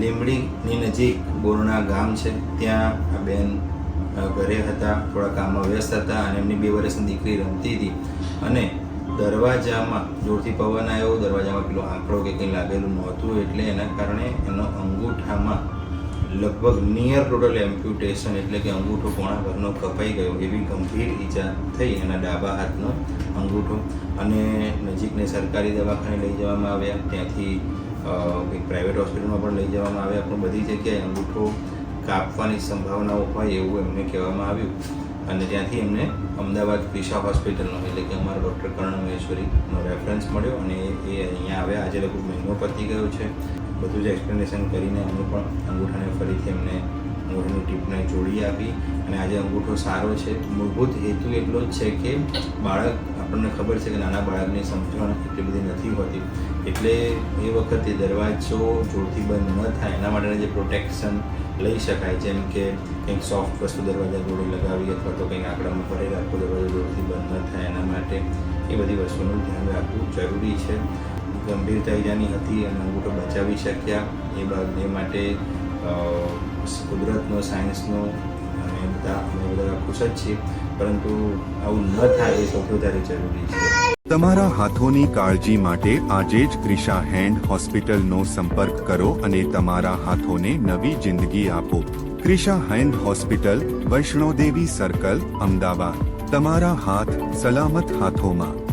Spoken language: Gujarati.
લીંબડીની નજીક બોરણા ગામ છે. ત્યાં આ બેન ઘરે હતા, થોડા કામમાં વ્યસ્ત હતા અને એમની બે વર્ષની દીકરી રમતી હતી. અને દરવાજામાં જોરથી પવન આવ્યો, દરવાજામાં પેલો આંકડો કે કંઈ લાગેલું નહોતું એટલે એના કારણે એનો અંગૂઠામાં લગભગ નિયર ટોટલ એમ્પ્યુટેશન એટલે કે અંગૂઠો પોણા ભાગનો કપાઈ ગયો એવી ગંભીર ઈજા થઈ એના ડાબા હાથનો અંગૂઠો. અને નજીકને સરકારી દવાખાને લઈ જવામાં આવ્યા. ત્યાંથી એક પ્રાઇવેટ હોસ્પિટલમાં પણ લઈ જવામાં આવ્યા. પણ બધી જગ્યાએ અંગૂઠો કાપવાની સંભાવનાઓ હોય એવું એમને કહેવામાં આવ્યું. અને ત્યાંથી એમને અમદાવાદ ક્રિશા હોસ્પિટલનો, એટલે કે અમારા ડૉક્ટર કર્ણ મહેશ્વરીનો રેફરન્સ મળ્યો અને એ અહીંયા આવ્યા. આજે લગભગ મહિનો પતી ગયો છે. બધું જ એક્સપ્લેનેશન કરીને અમે પણ અંગૂઠાને ફરીથી એમને અંગૂઠાની ટીપને જોડી આપી. અને આજે અંગૂઠો સારો છે. મૂળભૂત હેતુ એટલો જ છે કે બાળક આપણને ખબર છે કે નાના બાળકની સમજણ એટલી બધી નથી હોતી. એટલે એ વખતે દરવાજો જોરથી બંધ ન થાય. એના માટેના જે પ્રોટેક્શન લઈ શકાય. જેમ કે કંઈક સોફ્ટ વસ્તુ દરવાજા જોડે લગાવી અથવા તો કંઈક આંકડામાં ભરી રાખવું દરવાજો જોરથી બંધ ન થાય. એના માટે એ બધી વસ્તુનું ધ્યાન રાખવું જરૂરી છે. ગંભીરતા ઈજાની હતી. અને અંગૂઠો બચાવી શક્યા. એ બાદ એ માટે કુદરતનો સાયન્સનો અને બધા અમે બધા ખુશ જ છીએ. પરંતુ આવું ન થાય એ સૌથી વધારે જરૂરી છે. તમારા હાથોની કાળજી માટે આજે જ ક્રિશા હેન્ડ હોસ્પિટલનો સંપર્ક કરો અને તમારા હાથોને નવી જિંદગી આપો. Krisha hand hospital, Vaishnodevi circle, Ahmedabad. તમારા હાથ સલામત હાથોમાં.